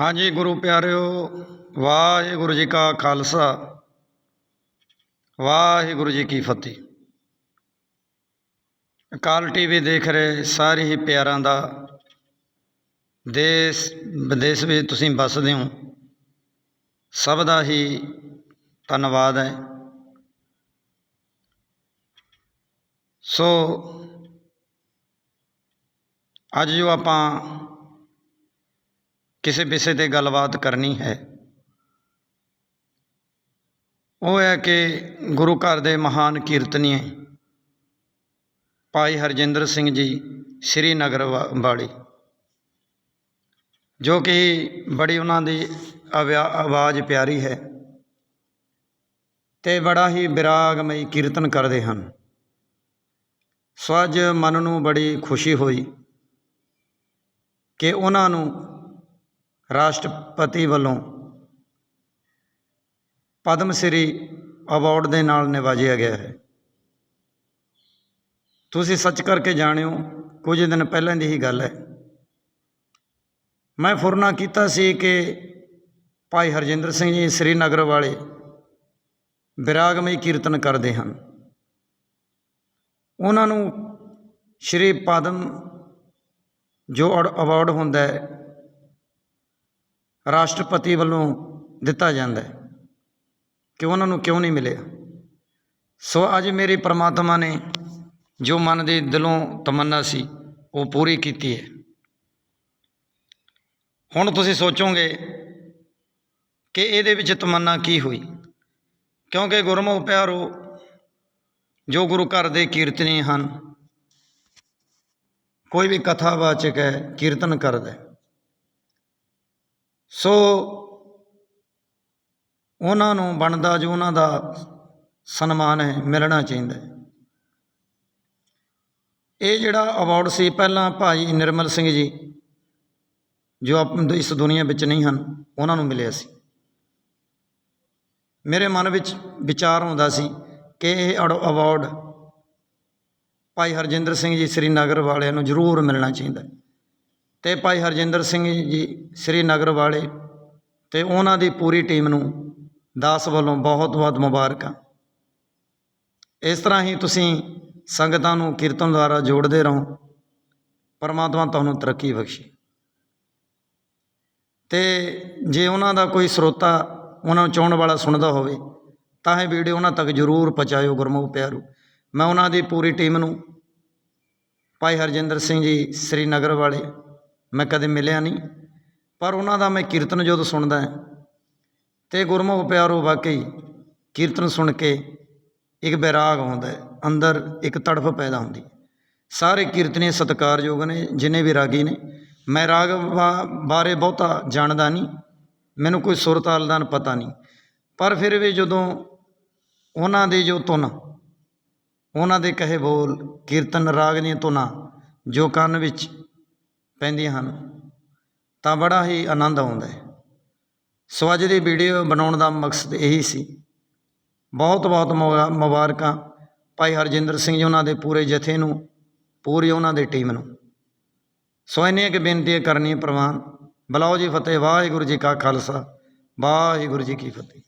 ਹਾਂਜੀ ਗੁਰੂ ਪਿਆਰਿਓ, ਵਾਹਿਗੁਰੂ ਜੀ ਕਾ ਖਾਲਸਾ, ਵਾਹਿਗੁਰੂ ਜੀ ਕੀ ਫਤਿਹ। ਅਕਾਲ ਟੀਵੀ ਦੇਖ ਰਹੇ ਸਾਰੇ ਹੀ ਪਿਆਰਾਂ ਦਾ, ਦੇਸ਼, ਵਿਦੇਸ਼ ਵਿੱਚ ਤੁਸੀਂ ਵੱਸਦੇ ਹੋ, ਸਭ ਦਾ ਹੀ ਧੰਨਵਾਦ ਹੈ। ਸੋ, ਅੱਜ ਜੋ ਆਪਾਂ ਕਿਸੇ ਵਿਸ਼ੇ ਤੇ ਗੱਲਬਾਤ ਕਰਨੀ ਹੈ। ਉਹ ਹੈ ਕਿ ਗੁਰੂ ਘਰ ਦੇ ਮਹਾਨ ਕੀਰਤਨੀਏ ਭਾਈ ਹਰਜਿੰਦਰ ਸਿੰਘ ਜੀ, ਸ੍ਰੀ ਨਗਰ ਵਾਲੀ, ਜੋ ਕਿ ਬੜੀ ਉਹਨਾਂ ਦੀ ਆਵਿਆ- ਆਵਾਜ਼ ਪਿਆਰੀ ਹੈ ਤੇ ਬੜਾ ਹੀ ਵਿਰਾਗਮਈ ਕੀਰਤਨ ਕਰਦੇ ਹਨ। ਸੋ ਅੱਜ ਮਨ ਨੂੰ ਬੜੀ ਖੁਸ਼ੀ ਹੋਈ ਕਿ ਉਹਨਾਂ ਨੂੰ ਰਾਸ਼ਟਰਪਤੀ ਵੱਲੋਂ ਪਦਮ ਸ੍ਰੀ ਅਵਾਰਡ ਦੇ ਨਾਲ ਨਿਵਾਜਿਆ ਗਿਆ ਹੈ। ਤੁਸੀਂ ਸੱਚ ਕਰਕੇ ਜਾਣਿਓ, ਕੁਝ ਦਿਨ ਪਹਿਲਾਂ ਦੀ ਹੀ ਗੱਲ ਹੈ। ਮੈਂ ਫੁਰਨਾ ਕੀਤਾ ਸੀ ਕਿ ਭਾਈ ਹਰਜਿੰਦਰ ਸਿੰਘ ਜੀ ਸ੍ਰੀਨਗਰ ਵਾਲੇ ਵਿਰਾਗਮਈ ਕੀਰਤਨ ਕਰਦੇ ਹਨ। ਉਹਨਾਂ ਨੂੰ ਸ਼੍ਰੀ ਪਦਮ ਜੋ ਅਵਾਰਡ ਹੁੰਦਾ ਹੈ ਰਾਸ਼ਟਰਪਤੀ ਵੱਲੋਂ ਦਿੱਤਾ ਜਾਂਦਾ ਹੈ ਕਿ ਉਹਨਾਂ ਨੂੰ ਕਿਉਂ ਨਹੀਂ ਮਿਲਿਆ? ਸੋ ਅੱਜ ਮੇਰੇ ਪ੍ਰਮਾਤਮਾ ਨੇ ਜੋ ਮਨ ਦੇ ਦਿਲੋਂ ਤਮੰਨਾ ਸੀ, ਉਹ ਪੂਰੀ ਕੀਤੀ ਹੈ। ਹੁਣ ਤੁਸੀਂ ਸੋਚੋਗੇ ਕਿ ਇਹਦੇ ਵਿੱਚ ਤਮੰਨਾ ਕੀ ਹੋਈ? ਕਿਉਂਕਿ ਗੁਰਮੁਖ ਪਿਆਰੋ, ਜੋ ਗੁਰੂ ਘਰ ਦੇ ਕੀਰਤਨੀ ਹਨ, ਕੋਈ ਵੀ ਕਥਾਵਾਚਕ ਹੈ, ਕੀਰਤਨ ਕਰਦਾ ਹੈ। ਸੋ ਉਹਨਾਂ ਨੂੰ ਬਣਦਾ ਜੋ ਉਹਨਾਂ ਦਾ ਸਨਮਾਨ ਹੈ, ਮਿਲਣਾ ਚਾਹੀਦਾ ਇਹ ਜਿਹੜਾ ਅਵਾਰਡ ਸੀ, ਪਹਿਲਾਂ ਭਾਈ ਨਿਰਮਲ ਸਿੰਘ ਜੀ, ਜੋ ਆਪ ਇਸ ਦੁਨੀਆ ਵਿੱਚ ਨਹੀਂ ਹਨ, ਉਹਨਾਂ ਨੂੰ ਮਿਲਿਆ ਸੀ। ਮੇਰੇ ਮਨ ਵਿੱਚ ਵਿਚਾਰ ਆਉਂਦਾ ਸੀ ਕਿ ਇਹ ਅੜ- ਅਵਾਰਡ ਭਾਈ ਹਰਜਿੰਦਰ ਸਿੰਘ ਜੀ ਸ੍ਰੀਨਗਰ ਵਾਲਿਆਂ ਨੂੰ ਜ਼ਰੂਰ ਮਿਲਣਾ ਚਾਹੀਦਾ ਅਤੇ ਭਾਈ ਹਰਜਿੰਦਰ ਸਿੰਘ ਜੀ ਸ੍ਰੀਨਗਰ ਵਾਲੇ ਅਤੇ ਉਹਨਾਂ ਦੀ ਪੂਰੀ ਟੀਮ ਨੂੰ ਦਾਸ ਵੱਲੋਂ ਬਹੁਤ ਬਹੁਤ ਮੁਬਾਰਕਾਂ। ਇਸ ਤਰ੍ਹਾਂ ਹੀ ਤੁਸੀਂ ਸੰਗਤਾਂ ਨੂੰ ਕੀਰਤਨ ਦੁਆਰਾ ਜੋੜਦੇ ਰਹੋ। ਪਰਮਾਤਮਾ ਤੁਹਾਨੂੰ ਤਰੱਕੀ ਬਖਸ਼ੇ। ਤੇ ਜੇ ਉਹਨਾਂ ਦਾ ਕੋਈ ਸਰੋਤਾ ਉਹਨਾਂ ਨੂੰ ਚਾਹਣ ਵਾਲਾ ਸੁਣਦਾ ਹੋਵੇ, ਤਾਂ ਇਹ ਵੀਡੀਓ ਉਹਨਾਂ ਤੱਕ ਜ਼ਰੂਰ ਪਹੁੰਚਾਇਓ ਗੁਰਮੁਖ ਪਿਆਰੂ। ਮੈਂ ਉਹਨਾਂ ਦੀ ਪੂਰੀ ਟੀਮ ਨੂੰ ਭਾਈ ਹਰਜਿੰਦਰ ਸਿੰਘ ਜੀ ਸ੍ਰੀਨਗਰ ਵਾਲੇ ਮੈਂ ਕਦੇ ਮਿਲਿਆ ਨਹੀਂ। ਪਰ ਉਹਨਾਂ ਦਾ ਮੈਂ ਕੀਰਤਨ ਜਦੋਂ ਸੁਣਦਾ ਹਾਂ। ਤੇ ਗੁਰਮੁਖ ਪਿਆਰੋ ਵਾਕਈ ਕੀਰਤਨ ਸੁਣ ਕੇ ਇੱਕ ਬੈਰਾਗ ਆਉਂਦਾ ਅੰਦਰ ਇੱਕ ਤੜਫ ਪੈਦਾ ਹੁੰਦੀ ਸਾਰੇ ਕੀਰਤਨੀ ਸਤਿਕਾਰਯੋਗ ਨੇ, ਜਿੰਨੇ ਵੀ ਰਾਗੀ ਨੇ। ਮੈਂ ਰਾਗ ਬਾਰੇ ਬਹੁਤਾ ਜਾਣਦਾ ਨਹੀਂ। ਮੈਨੂੰ ਕੋਈ ਸੁਰ ਤਾਲ ਦਾ ਪਤਾ ਨਹੀਂ। ਪਰ ਫਿਰ ਵੀ ਜਦੋਂ ਉਹਨਾਂ ਦੇ ਜੋ ਧੁਨ, ਉਹਨਾਂ ਦੇ ਕਹੇ ਬੋਲ ਕੀਰਤਨ ਰਾਗ ਦੀਆਂ ਧੁਨਾਂ, ਜੋ ਕੰਨ ਵਿੱਚ ਪੈਂਦੀਆਂ ਹਨ, ਤਾਂ ਬੜਾ ਹੀ ਆਨੰਦ ਆਉਂਦਾ ਹੈ। ਸੋ ਅੱਜ ਦੀ ਵੀਡੀਓ ਬਣਾਉਣ ਦਾ ਮਕਸਦ ਇਹੀ ਸੀ। ਬਹੁਤ ਬਹੁਤ ਮੁਬਾ- ਮੁਬਾਰਕਾਂ ਭਾਈ ਹਰਜਿੰਦਰ ਸਿੰਘ ਜੀ ਉਹਨਾਂ ਦੇ ਪੂਰੇ ਜਥੇ ਨੂੰ, ਪੂਰੀ ਉਹਨਾਂ ਦੀ ਟੀਮ ਨੂੰ। ਸੋ ਇੰਨੀਆਂ ਕਿ ਬੇਨਤੀਆਂ ਕਰਨੀਆਂ ਪ੍ਰਵਾਨ ਬੁਲਾਓ ਜੀ ਫਤਿਹ, ਵਾਹਿਗੁਰੂ ਜੀ ਕਾ ਖਾਲਸਾ, ਵਾਹਿਗੁਰੂ ਜੀ ਕੀ ਫਤਿਹ।